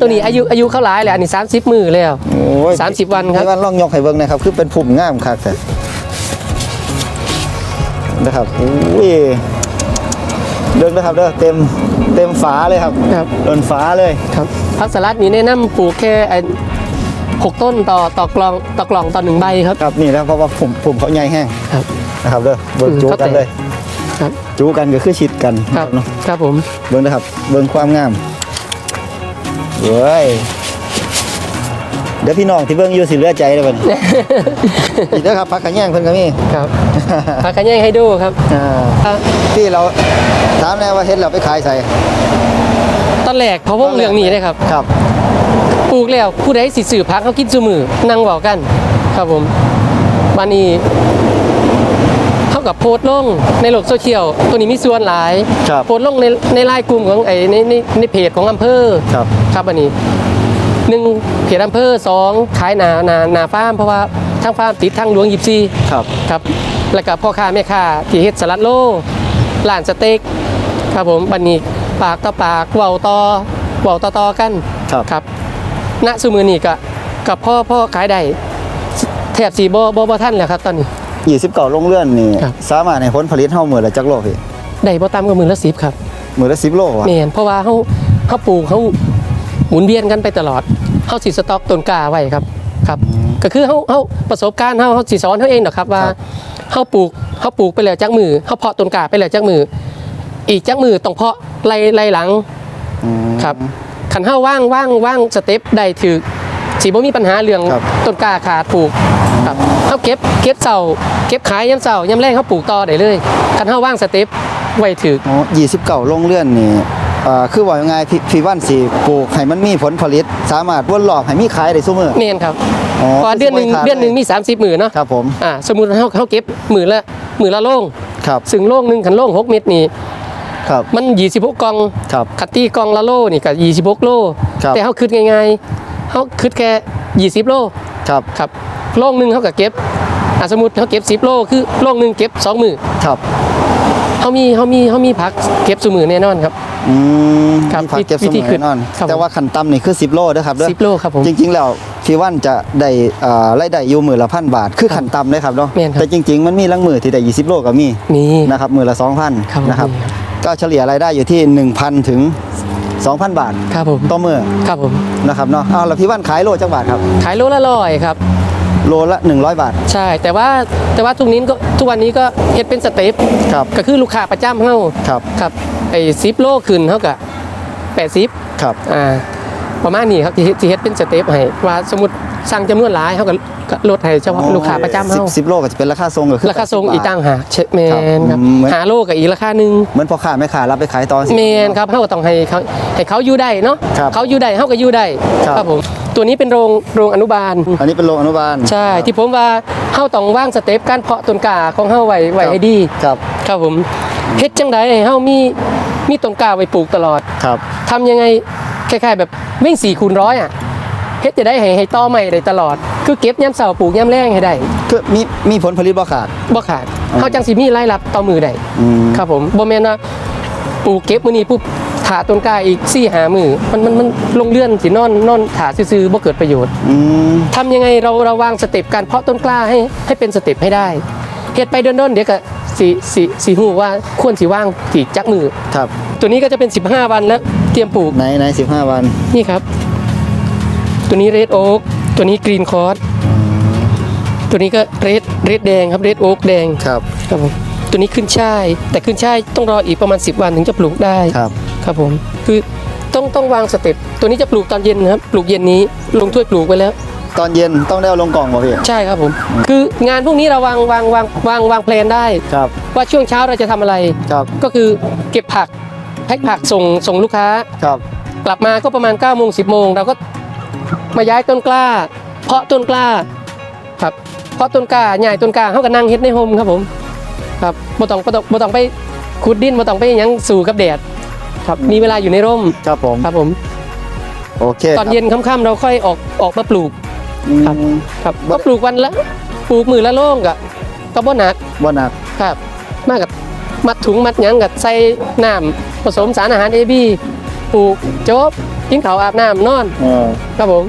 ตัวนี้อายุอายุเข้าหลายแล้วอันนี้ 30 มือแล้ว โอ้ย30วันครับให้วันลองยกให้เบิ่งหนะครับ คือเป็นพุ่มงามคักแต่นะครับโอ้ยเดินนะครับเด้อเต็มเต็มฝาเลยครับครับเดินฝาเลยครับผักสลัดนี้แนะนำปลูกแค่ไอ้หกต้นต่อต่อกล่องต่อกล่องต่อหนึ่งใบครับครับนี่นะเพราะว่าพุ่มพุ่มเขาใหญ่แห้งครับ นะครับเด้อเบิ่งอืมจูเขากันแตกเลยครับ จูกันก็คือชิดกันครับเนาะครับผม เบิ่งนะครับ เบิ่งความงาม เว้ยเดี๋ยวพี่น้องที่เบิ่งอยู่สิเหลือใจเลยบัดนี้อีกเด้อครับพักขะแยงเพิ่นก็มีครับผักกระแยงให้ดูครับ อ่าอะที่เราถามแน่ว่าเฮ็ดแล้วไปขายใส่ตอนแรกเขาวงเรื่องนี้เลยครับ ครับ ปลูกแล้วผู้ใดสิสื่อพักเขากินซูมือนั่งบอกกัน ครับผมวันนี้เท่า กับโพสต์ลงในโลกโซเชียลตัวนี้มีส่วนหลาย ครับโพสต์ลงในในไลน์กลุ่มของไอ้ในในในเพจของอำเภอครับ ครับอันนี้หนึ่งเพจอำเภอสองขายหนาหนาหนาฟาร์มเพราะว่าทางฟาร์มติดทางหลวงยิบซีครับ ครับแล้วก็พ่อค้าแม่ค้าที่เฮ็ดสลัดโลร้านสเต็กครับผมบันนี้ปากต่อปากเว้าต่อเว้าต่อๆกันครับ ครับณสุมือนี่ก็กับพ่อพ่อขายได้แทบสีบ่บ่บ่ท่านแล้วครับตอนนี้ 29โรงเรือนนี่ครับ สามารถให้ผลผลิตเฮามื้อละจักโลพี่ได้บ่ต่ำกว่ามือละสิบครับมื้อละ10โลวะแม่นเพราะว่าเฮาเฮาปลูกเฮาหมุนเวียนกันไปตลอดเฮาสิสต็อกต้นกล้าไว้ครับครับ ก็คือเฮาเฮาประสบการณ์เฮาเฮาสิสอนเฮาเองดอกครับว่าเฮาปลูกเฮาปลูกไปแล้วจักมือเฮาเพาะต้นกล้าไปแล้วจักมือ อีกจักมือต้องเพาะไล่ไล่หลัง อืม ครับขันเฮาว่างว่างว่างสเต็ปได้ถือสิบ่มีปัญหาเรื่องครับ ต้นกล้าขาดปลูก ครับเฮาเก็บเก็บเสาเก็บขายยามเสายามแรงเฮาปลูกต่อได้เลยขันเฮาว่างสเต็ปไว้ถืออ๋อ29โรงเรือนนี่อ่าคือว่ายังไงพี่พี่วันสิปลูกให้มันมีผลผลิต สามารถวนรอบให้มีขายได้ซุมื้อแม่นครับอ๋อเพราะว่าเดือนหนึงคือสิบ่ให้ขาดเดือนหนึงมี 30มื้อเนาะครับผมอ่าสมมุติเฮาเฮาเก็บมื้อละมื้อละโล่งครับซึ่งโล่งหนึงคันโล่ง6เม็ดนี่ครับมัน26กล่อง ครับ คัตตี้กล่องละโลนี่ก็26 โล ครับ แต่เฮาคิดง่ายๆเฮาคิดแค่ 20 โลครับ ครับ โล่งหนึ่งเขาก็เก็บอะสมมติเขาเก็บสิบโลคือโล่งหนึ่งเก็บสองมือครับเขามีเขามีเขามีพักเก็บสมือแน่นอนครับอืมครับมีผักเก็บสวิธีมุนขึ้นแน่นอน ครับแต่ว่าขั้นต่ำนี่คือ10โลเด้อครับเด้อสิบโลครับผมจริง ๆ แล้วพี่วันจะได้อ่ารายได้อยู่มือละพันบาท คือขันต่ำเลยครับเนาะแม่นครับ แต่จริง ๆ มันมีลังมือที่ได้20โลก็มีมีนะครับมือละ ครับ2,000นะครับ ก็เฉลี่ยรายได้อยู่ที่ 1,000 ถึง 2,000 บาทครับผมต่อมือครับผมนะครับเนาะเอาแล้วพี่วันขายโลจักบาทครับ ขายโลละร้อยครับ โลละ 100 บาท ใช่ แต่ว่าแต่ว่าทุกนี้ก็ทุกวันนี้ก็เฮ็ดเป็นสเต็ปครับก็คือลูกค้าประจำเฮาครับครับไอ้สิบโลขึ้นเท่ากับแปดสิบครับอ่าประมาณนี้ครับที่ที่เฮ็ดเป็นสเต็ปให้ว่าสมมติ สั่งจำนวนหลายเขาก็ก็ลดให้เฉพาะลูกค้าประจำเฮา10 10โลก็จะเป็นราคาทรงก็คือราคาทรงอีกต่างหากเชแมนคครัรับบเหมือนหาโลกับอีกราคาหนึ่งเหมือนพ่อค้าแม่ค้ารับไปขายต่อสิแมนครับเขาก็ต้องให้เขาให้เขาอยู่ได้เนาะครับเขาอยู่ได้เขาก็อยู่ได้ครับผมตัวนี้เป็นโรงโรงอนุบาล อันนี้เป็นโรงอนุบาลใช่ที่ผมว่าเขาต้องว่างสเต็ปการเพาะต้นกล้าของเขาไว้ไว้ให้ดี ครับครับผมเฮ็ดจังไดให้เฮามีมีต้นกล้าไว้ปลูกตลอดครับ ทำยังไงคล้ายๆแบบวิ่ง4คูณร้อยอะ เฮ็ดจะได้ให้ให้ต่อใหม่ได้ตลอด คือเก็บยามเช้าปลูกยามแรงให้ได้คือมีมีผลผลิตบ่ขาดบ่ขาดเฮาจังสิมีรายรับต่อมือได้อืมครับผมบ่แม่นว่าปลูกเก็บมื้อนี้ปุ๊บถาต้นกล้าอีก4 5มื้อมันมันมันลงเลื่อนสินอนนอนถาซื่อๆบ่เกิดประโยชน์ อืมทำยังไงเราเราวางสเต็ปการเพาะต้นกล้าให้ให้เป็นสเต็ปให้ได้เฮ็ดไปเดินๆเดี๋ยวก็สิสิสิฮู้ว่าควรสิว่างกี่จักมือ ครับตัวนี้ก็จะเป็น 15 วันแล้วเตรียมปลูกในใน15วันนี่ครับ ตัวนี้เรดโอ๊กตัวนี้กรีนคอร์สตัวนี้ก็เรดเรดแดงครับเรดโอ๊กแดงครับครับผมตัวนี้ขึ้นช่ายแต่ขึ้นช่ายต้องรออีกประมาณ 10 วันถึงจะปลูกได้ครับครับผมคือต้องต้องวางสเต็ปตัวนี้จะปลูกตอนเย็นนะครับปลูกเย็นนี้ลงถ้วยปลูกไปแล้ว ตอนเย็นต้องได้เอาลงกล่องบ่พี่ใช่ครับผม คืองานพวกนี้เราวางวางวางวางวางแผนได้ ครับ ว่าช่วงเช้าเราจะทำอะไรครับก็คือเก็บผักแพ็คผักส่งส่งลูกค้าครับกลับมาก็ประมาณ9ก้าโมงสิบโมงเราก็ มาย้ายต้นกล้า เพาะต้นกล้าครับเพาะต้นกล้าใหญ่ต้นกล้าเขาก็นั่งเฮ็ดในโฮมครับผมครับบ่ต้องบ่ต้องบ่ต้องไปขุดดินบ่ต้องไปหยังสู่กับแดดครับมีเวลาอยู่ในร่มครับผมครับผมโอเคตอนเย็นค่ำๆเราค่อยออกออกมาปลูกอืมครับครับบ่ก็ปลูกวันละปลูกมือละโล่งกะก็บ่หนักบ่หนักครับมากกับมัดถุงมัดหยังกับใส่น้ำผสมสารอาหารเอบีปลูกจบกินข้าวอาบน้ำนอนเออครับผม